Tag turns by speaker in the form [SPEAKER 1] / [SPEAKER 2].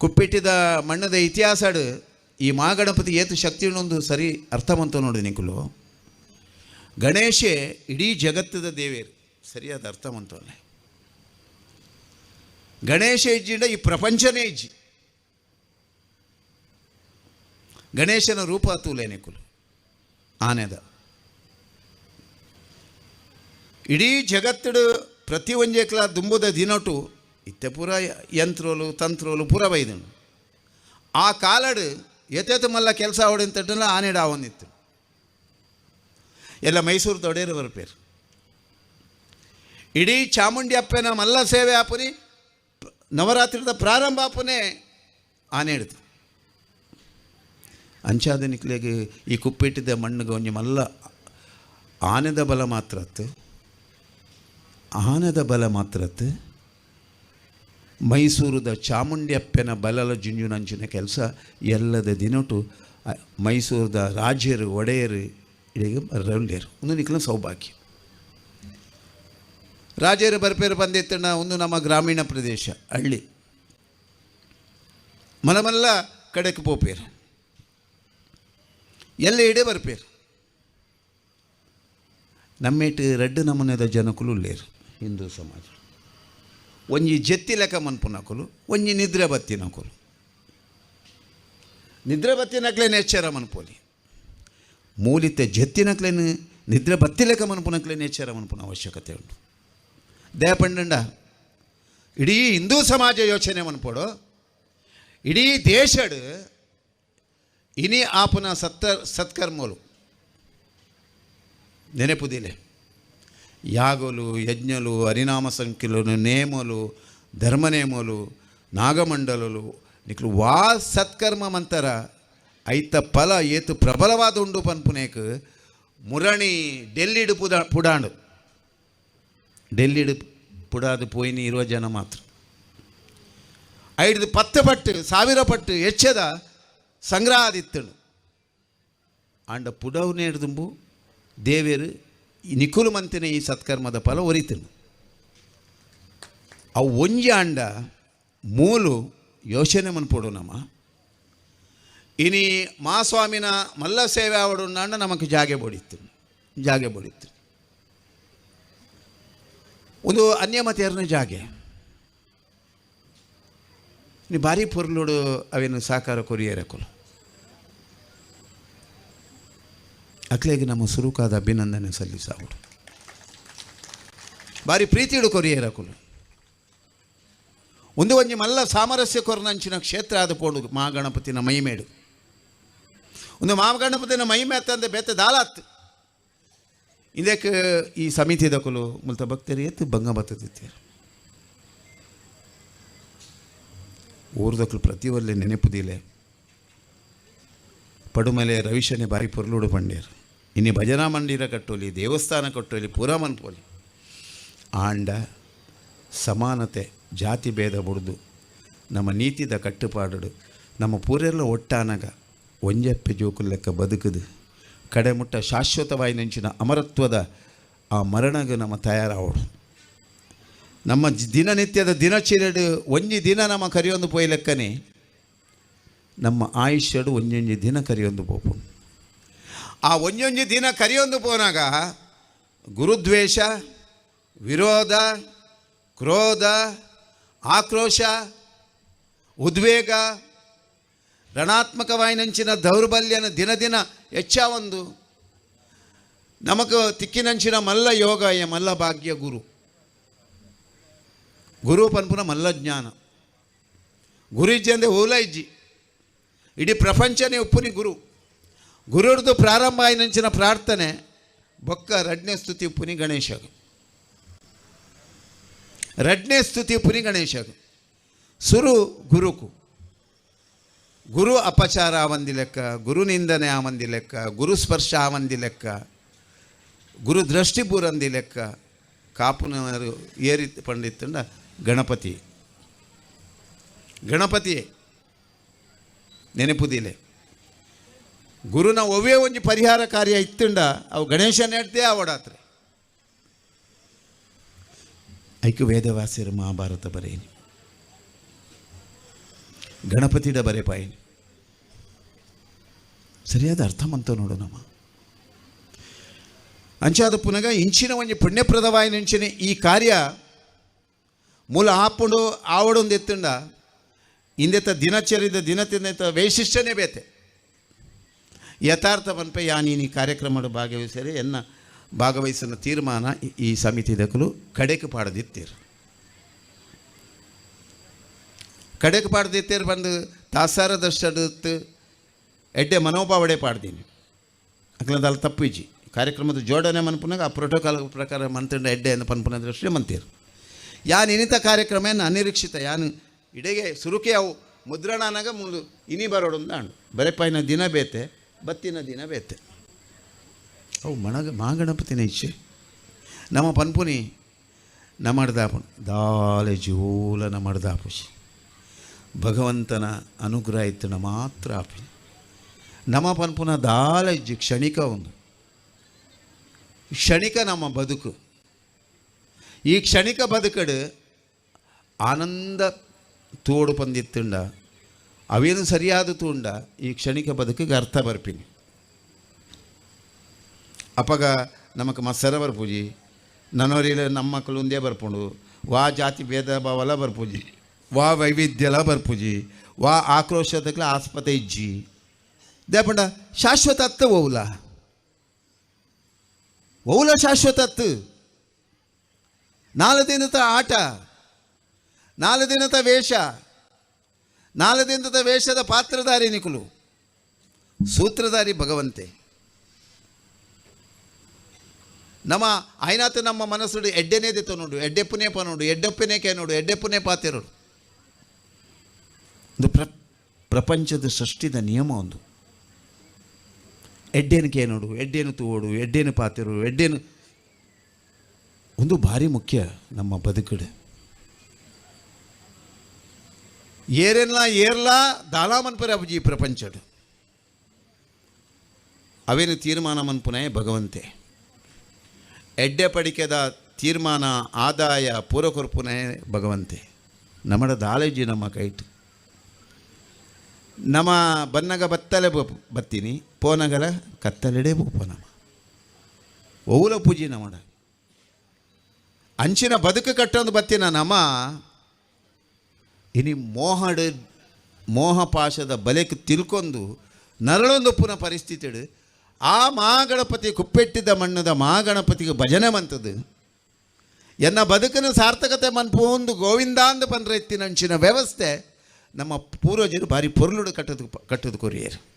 [SPEAKER 1] ಕುಪ್ಪಿಟ್ಟಿದ ಮಣ್ಣದ ಇತಿಹಾಸಡು ಈ ಮಹಾಗಣಪತಿ ಏತು ಶಕ್ತಿ ಒಂದು ಸರಿ ಅರ್ಥವಂತ ನೋಡಿ ನಿಂಕುಲು ಗಣೇಶೆ ಇಡೀ ಜಗತ್ತದ ದೇವೇರು ಸರಿಯಾದ ಅರ್ಥವಂತವಲ್ಲ ಗಣೇಶ ಇಜ್ಜಿಂಡ ಈ ಪ್ರಪಂಚನೇ ಇಜ್ಜಿ ಗಣೇಶನ ರೂಪ ತೂಲೆ ನಿಕುಲು ಆನೆದ ಇಡೀ ಜಗತ್ತಡು ಪ್ರತಿ ಒಂಜೇಕ್ಲ ದುಂಬುದ ದಿನಟು ಇತ್ತೆ ಪೂರ ಯಂತ್ರೋಲು, ತಂತ್ರೋಲು ಪೂರ ಬೈದನು. ಆ ಕಾಲಡು ಎತ್ತೆತ್ತು ಮಲ್ಲ ಕೆಲಸ ಹೊಡೆಂತಟ್ಟಲ್ಲ ಆನೆಡ ಆವೊಂದಿತ್ತು ಎಲ್ಲ ಮೈಸೂರು ದೊಡೇರು ಬರ್ಪೇರು ಇಡೀ ಚಾಮುಂಡಿ ಅಪ್ಪನ ಮಲ್ಲ ಸೇವೆ ಆಪುನಿ ನವರಾತ್ರಿದ ಪ್ರಾರಂಭ ಆಪುನೇ ಆನೆ ಹಿಡಿದು ಅಂಚಾದ ಈ ಕುಪ್ಪಿಟ್ಟಿದ್ದ ಮಣ್ಣಿಗೆ ಒಂಜಿ ಮಲ್ಲ ಆನೆದ ಬಲ ಮಾತ್ರತ್ತು ಆನೆದ ಬಲ ಮಾತ್ರತ್ತು ಮೈಸೂರದ ಅಪ್ಪನ ಬಲಲ ಜುಂಜುನಂಚಿನ ಕೆಲಸ ಎಲ್ಲದ ದಿನಟು ಮೈಸೂರದ ರಾಜ್ಯರು, ಒಡೆಯರು ಇಡೀ ರೌಲ್ಯರು ಒಂದು ನಿಖಲ ಸೌಭಾಗ್ಯ. ರಾಜರು ಬರ್ಪೇರು ಬಂದಿತ್ತಣ್ಣ ಒಂದು ನಮ್ಮ ಗ್ರಾಮೀಣ ಪ್ರದೇಶ, ಹಳ್ಳಿ. ಮಲಮಲ್ಲ ಕಡೆಗೆ ಪೋಪೇರು. ಎಲ್ಲ ಇಡೇ ಬರ್ಪೇರು. ನಮ್ಮೇಟು ರೆಡ್ ನಮೂನೆದ ಜನಕುಲು ಲೇರು ಹಿಂದೂ ಸಮಾಜ. ಒಂಜಿ ಜತ್ತಿ ಲೆಕ್ಕ ಮನ್ಪುನಕುಲು ಒಂಜಿ ನಿದ್ರೆ ಬತ್ತಿನಕುಲು ನಿದ್ರೆ ಬತ್ತಿನಕ್ಲೇನು ಎಚ್ಚರ ಮನ್ಪೋಲಿ ಮೂಲಿತ ಜತ್ತಿನಕ್ಲೇನು ನಿದ್ರೆ ಬತ್ತಿ ಲೆಕ್ಕ ಮನ್ಪುನಕ್ಲೇನು ಎಚ್ಚರ ಮನ್ಪುನ ಅವಶ್ಯಕತೆ ಉಂಟು ದಯಪಂಡ ಇಡೀ ಹಿಂದೂ ಸಮಾಜ ಯೋಚನೆ ಮನ್ಪೋಡು ಇಡೀ ದೇಶಡು ಇನಿ ಆಪನ ಸತ್ತ ಸತ್ಕರ್ಮಲು ನೆನೆಪುದಿಲೆ ಯಾಗಲು ಯಜ್ಞಲು ಹರಿನಾಮ ಸಂಖ್ಯಲು ನೇಮಲು ಧರ್ಮನೇಮಲು ನಾಗಮಂಡಲಲು ನಿಕ್ಲು ವಾ ಸತ್ಕರ್ಮ ಮಂತರ ಐತ ಫಲ ಏತು ಪ್ರಬಲವಾದ ಉಂಡು ಪನ್ಪುನೇಕ್ ಮುರಣಿ ಡೆಲ್ಲಿಡು ಪುದ ಪುಡಾಂಡು ಡೆಲ್ಲಿಡು ಪುಡಾದು ಪೋಯಿನಿ ಇರುವ ಜನ ಮಾತ್ರ ಐದು ಪತ್ತು ಪಟ್ಟು ಸಾವಿರ ಪಟ್ಟು ಹೆಚ್ಚದ ಸಂಗ್ರಹ ಆದಿತ್ತಳು ಆಂಡ ಪುಡವು ನೇಡ್ದುಂಬು ದೇವೇರು ಈ ನಿಖುಲು ಮಂತಿನ ಈ ಸತ್ಕರ್ಮದ ಫಲ ಒರಿತನು ಅವು ಒಂಜಿ ಆಂಡ ಮೂಲು ಯೋಚನೆ ಮನ್ಪೋಡು ನಮ್ಮ ಇನಿ ಮಾಸ್ವಾಮಿನ ಮಲ್ಲ ಸೇವೆ ಆವಡು ಅಂಡ ನಮಕ್ ಜಾಗೆ ಬೊಡಿತ್ತು ಜಾಗೆ ಬೊಡಿತ್ತು. ಒಂದು ಅನ್ಯಮತೆಯರ್ನ ಜಾಗೆ. ನೀ ಭಾರಿ ಪೊರ್ಲುಡು ಅವೇನು ಸಾಕಾರ ಕೊರಿಯರಕೊಲು ಅಕ್ಲೆಗೆ ನಮ್ಮ ಸುರುಕಾದ ಅಭಿನಂದನೆ ಸಲ್ಲಿಸಾವು ಬಾರಿ ಪ್ರೀತಿಡು ಕೊರಿಯರಕುಲು ಒಂದು ಒಂಜಿ ಮಲ್ಲ ಸಾಮರಸ್ಯ ಕೊರನಂಚಿನ ಕ್ಷೇತ್ರ ಆದ ಪೋಡು ಮಹಾಗಣಪತಿನ ಮೈಮೇಡು ಒಂದು ಮಹಾಗಣಪತಿನ ಮೈಮೆ ಅತ್ತಂದೆ ಬೆತ್ತ ದಾಲಾತ್. ಇದಕ್ಕೆ ಈ ಸಮಿತಿ ದಕುಲು ಮುಲ್ತ ಭಕ್ತರು ಎತ್ತು ಭಂಗ ಬತ್ತದಿತ್ತೀರು. ಊರ್ದಕ್ಕಲು ಪ್ರತಿ ಒಲ್ಲೆ ನೆನೆಪುದಿಲೆ ಪಡುಮಲೆ ರವಿಶನೆ ಬಾರಿ ಪೊರ್ಲುಡು ಪಂಡೇರು ಇನ್ನು ಭಜನಾ ಮಂದಿರ ಕಟ್ಟೋಲಿ, ದೇವಸ್ಥಾನ ಕಟ್ಟೋಲಿ, ಪೂರ ಮನ್ಪೋಲಿ. ಆಂಡ ಸಮಾನತೆ, ಜಾತಿ ಭೇದ ಬುಡ್ದು, ನಮ್ಮ ನೀತಿದ ಕಟ್ಟುಪಾಡು ನಮ್ಮ ಪೂರೆಲ್ಲ ಒಟ್ಟಾನಾಗ, ಒಂಜಪ್ಪೆ ಜೋಕುಲ್ ಲೆಕ್ಕ ಕಡೆ ಮುಟ್ಟ ಶಾಶ್ವತವಾಗಿ ನೆಂಚಿನ ಅಮರತ್ವದ ಆ ಮರಣಗ ನಮ್ಮ ತಯಾರಾವಡು. ನಮ್ಮ ದಿನನಿತ್ಯದ ದಿನಚರಿಡು ಒಂಜಿ ದಿನ ನಮ್ಮ ಕರಿಯೊಂದು ಪೋಯ್ ಲೆಕ್ಕನೆ, ನಮ್ಮ ಆಯುಷ್ಯಡು ಒಂಜೊಂಜಿ ದಿನ ಕರಿಯೊಂದು ಪೋಪು ಆ ಒಂಜೊಂಜಿ ದಿನ ಕರಿಯೊಂದು ಪೋನಾಗ ಗುರುದ್ವೇಷ ವಿರೋಧ ಕ್ರೋಧ ಆಕ್ರೋಶ ಉದ್ವೇಗ ರಣಾತ್ಮಕವಾಯಿನಂಚಿನ ದೌರ್ಬಲ್ಯನ ದಿನ ದಿನ ಹೆಚ್ಚಾವೊಂದು ನಮకు ತಿಕ್ಕಿನಂಚಿನ ಮಲ್ಲ ಯೋಗ ಎ ಮಲ್ಲ ಭಾಗ್ಯ ಗುರು ಗುರು ಪನ್ಪುನ ಮಲ್ಲ ಜ್ಞಾನ ಗುರು ಇಜ್ಜಿ ಅಂದರೆ ಓಲ ಇಜ್ಜಿ ಇಡೀ ಪ್ರಪಂಚನೇ ಉಪ್ಪುನಿ ಗುರು ಗುರುರ್ದು ಪ್ರಾರಂಭ ಆಯ್ನಂಚಿನ ಪ್ರಾರ್ಥನೆ ಬೊಕ್ಕ ರಡ್ನೆ ಸ್ತುತಿ ಪುನಿ ಗಣೇಶ ರಡ್ನೆ ಸ್ತುತಿ ಪುನಿ ಗಣೇಶ ಸುರು ಗುರುಕು. ಗುರು ಅಪಚಾರ ಆವಂದಿ ಲೆಕ್ಕ, ಗುರು ನಿಂದನೆ ಆವಂದಿ ಲೆಕ್ಕ, ಗುರು ಸ್ಪರ್ಶ ಆವಂದಿ ಲೆಕ್ಕ, ಗುರು ದೃಷ್ಟಿ ಬೂರಂದಿ ಲೆಕ್ಕ ಕಾಪುನ ಏರಿ ಪಂಡಿತ್ತಂಡ ಗಣಪತಿ. ಗಣಪತಿಯೇ ನೆನಪುದಿಲೆ ಗುರುನ ಒವೇ ಒಂಜಿ ಪರಿಹಾರ ಕಾರ್ಯ ಇತ್ತುಂಡ ಅವು ಗಣೇಶ ನೆಡ್ದೇ ಆವಡಾತ್ರೆ ಐಕ್ಯ ವೇದವಾಸಿರು ಮಹಾಭಾರತ ಬರೇನಿ ಗಣಪತಿಡ ಬರೆಪಾಯಿನಿ ಸರಿಯಾದ ಅರ್ಥ ಮಂತ ನೋಡು ನಮ್ಮ ಅಂಚಾದ ಪುನಗ ಇಂಚಿನ ಒಂಜಿ ಪುಣ್ಯಪ್ರದವಾಯಿನ ಇಂಚಿನ ಈ ಕಾರ್ಯ ಮೂಲ ಆಪುಂಡು ಆವಡೊಂದು ಎತ್ತುಂಡ ಇಂದೆತ ದಿನಚರಿದ ದಿನತಿಂದೆತ ವೈಶಿಷ್ಟ್ಯನೇ ಬೇತೆ ಯಾ ನೀನು ಈ ಕಾರ್ಯಕ್ರಮದ ಭಾಗವಹಿಸಿದರೆ ಎನ್ನ ಭಾಗವಹಿಸಿನ ತೀರ್ಮಾನ ಈ- ಸಮಿತಿ ದಕ್ಕಲು ಕಡೆಗೆ ಪಾಡದಿತ್ತೀರು. ಕಡೆಗೆ ಪಾಡದಿತ್ತೀರು ಬಂದು ತಾಸಾರದಷ್ಟು ಎಡ್ಡೆ ಮನೋಭಾವಡೆ ಪಾಡ್ದೀನಿ. ಅಕ್ಲದ ಅಲ್ಲಿ ತಪ್ಪಿಜಿ ಕಾರ್ಯಕ್ರಮದ ಜೋಡಣೆ ಮನ್ಪುನಾಗ ಆ ಪ್ರೋಟೋಕಾಲ್ ಪ್ರಕಾರ ಮಂತಂಡ ಎಡ್ಡೆ ಅಂತ ಪನ್ಪುನ ದೃಷ್ಟಿ ಮಂತೀರು ಯಾನ್ ಇನಿತ ಕಾರ್ಯಕ್ರಮ ಅನಿರೀಕ್ಷಿತ, ಯಾನ್ ಇಡೆಗೆ ಸುರುಕೆ ಅವು ಮುದ್ರಣನಾಗ ಮುಂದೆ ಇನಿ ಬರೋಡು ಅಂದಾಂಡು. ಬರೆಪಾಯಿನ ದಿನ ಬೇತೆ. ಬತ್ತಿನ ದಿನ ಬೇತೆ ಅವು ಮಣಗ ಮಹಾಗಣಪತಿನ ಇಚ್ಛೆ ನಮ್ಮ ಪನ್ಪುನಿ ನಮಡ್ದಾಪು ದಾಲೆ ಜೋಲ ನಮಡ್ದಾಪುಶಿ ಭಗವಂತನ ಅನುಗ್ರಹ ಇತ್ತನ ಮಾತ್ರ ಆಪಿ. ನಮ್ಮ ಪನ್ಪುನ ದಾಲ ಕ್ಷಣಿಕ ಒಂದು. ಕ್ಷಣಿಕ ನಮ್ಮ ಬದುಕು. ಈ ಕ್ಷಣಿಕ ಬದುಕಡು ಆನಂದ ತೋಡು ಪಂದಿತ್ತುಂಡ ಅವೇನು ಸರಿಯಾದ ತೂಂಡ ಈ ಕ್ಷಣಿಕ ಬದುಕಿಗೆ ಅರ್ಥ ಬರ್ಪಿನಿ. ಅಪಗ ನಮಕ್ ಮತ್ಸರ ಬರ್ಪೂಜಿ ನನ್ನವರಿಲ್ಲ ನಮ್ಮ ಮಕ್ಕಳು ಒಂದೇ ಬರ್ಪುಂಡು, ವಾ ಜಾತಿ ಭೇದ ಭಾವಲ ಬರ್ಪೂಜಿ, ವಾ ವೈವಿಧ್ಯಲ ಬರ್ಪೂಜಿ, ವಾ ಆಕ್ರೋಶದಕ್ಕೆ ಆಸ್ಪತ್ರೆ ಇಜ್ಜಿ. ದೇಪಂಡ ಶಾಶ್ವತ ಅತ್ತ ಓವುಲ? ಓವುಲ ಶಾಶ್ವತ ಅತ್ತು? ನಾಲ್ಕು ದಿನದ ಆಟ ನಾಲ್ಕು ದಿನದ ವೇಷ ದಿನದ ವೇಷದ ಪಾತ್ರಧಾರಿ ನಿಕುಲು ಸೂತ್ರಧಾರಿ ಭಗವಂತೆ. ನಮ್ಮ ಆಯ್ನಾತ ನಮ್ಮ ಮನಸ್ಸುಡು ಎಡ್ಡೆನೇ ದಿತ್ತ ನೋಡು ಎಡ್ಡೆಪ್ಪನೇ ಪ ನೋಡು ಎಡ್ಡೆಪ್ಪನೇ ಕೆ ನೋಡು ಎಡ್ಡೆಪ್ಪನೇ ಪಾತಿರೋಡು ಒಂದು ಪ್ರ, ಪ್ರಪಂಚದ ಸೃಷ್ಟಿದ ನಿಯಮ ಒಂದು. ಎಡ್ಡೇನು ಕೇ ನೋಡು, ಎಡ್ಡೇನು ತೂವೋಡು ಎಡ್ಡೇನು ಪಾತಿರು, ಎಡ್ಡೇನು ಒಂದು ಭಾರಿ ಮುಖ್ಯ ನಮ್ಮ ಬದುಕಡೆ. ಏರೆಲ್ಲ ಏರ್ಲಾ ದಾಲಾ ಮನ್ಪರೆ ಅಬಜಿ ಪ್ರಪಂಚಡು ಅವೇನು ತೀರ್ಮಾನ ಮನ್ಪುನೇ ಭಗವಂತೆ ಎಡ್ಡೆ ಪಡಿಕೆದ ತೀರ್ಮಾನ ಆದಾಯ ಪೂರಕೊರ್ಪುನೇ ಭಗವಂತೆ ನಮ್ಮಡ ದಾಲೇಜಿ ನಮ್ಮ ಕೈಟ್ ನಮ್ಮ ಬನ್ನಗ ಬತ್ತಲೆ ಬ- ಬತ್ತೀನಿ ಪೋನಗಲ ಕತ್ತಲೆಡೆ ಬೂಪ ನಮ್ಮ ಓವುಲ ಪೂಜಿ ನಮ್ಮಡ ಅಂಚಿನ ಬದುಕು ಕಟ್ಟೊಂದು ಬತ್ತಿನ ನಮ ಇನಿ ಮೋಹಡ, ಮೋಹಪಾಶದ ಬಲೆಕ್ ತಿಳ್ಕೊಂಡು ನರಳೊಂದು ಪುನಃ ಪರಿಸ್ಥಿತಿ ಆ ಮಹಾಗಣಪತಿ ಕುಪ್ಪೆಟ್ಟಿದ್ದ ಮಣ್ಣದ ಮಹಾಗಣಪತಿಗೆ ಭಜನೆ ಮಂತದ್ದು ಎನ್ನ ಬದುಕಿನ ಸಾರ್ಥಕತೆ ಮನ್ಪೊಂದು ಗೋವಿಂದಾಂದ ಪಂದ್ರ ಎತ್ತಿನಂಚಿನ ವ್ಯವಸ್ಥೆ ನಮ್ಮ ಪೂರ್ವಜರು ಭಾರಿ ಪೊರ್ಲುಡು ಕಟ್ಟದು ಕಟ್ಟದು ಕೊರಿಯರು.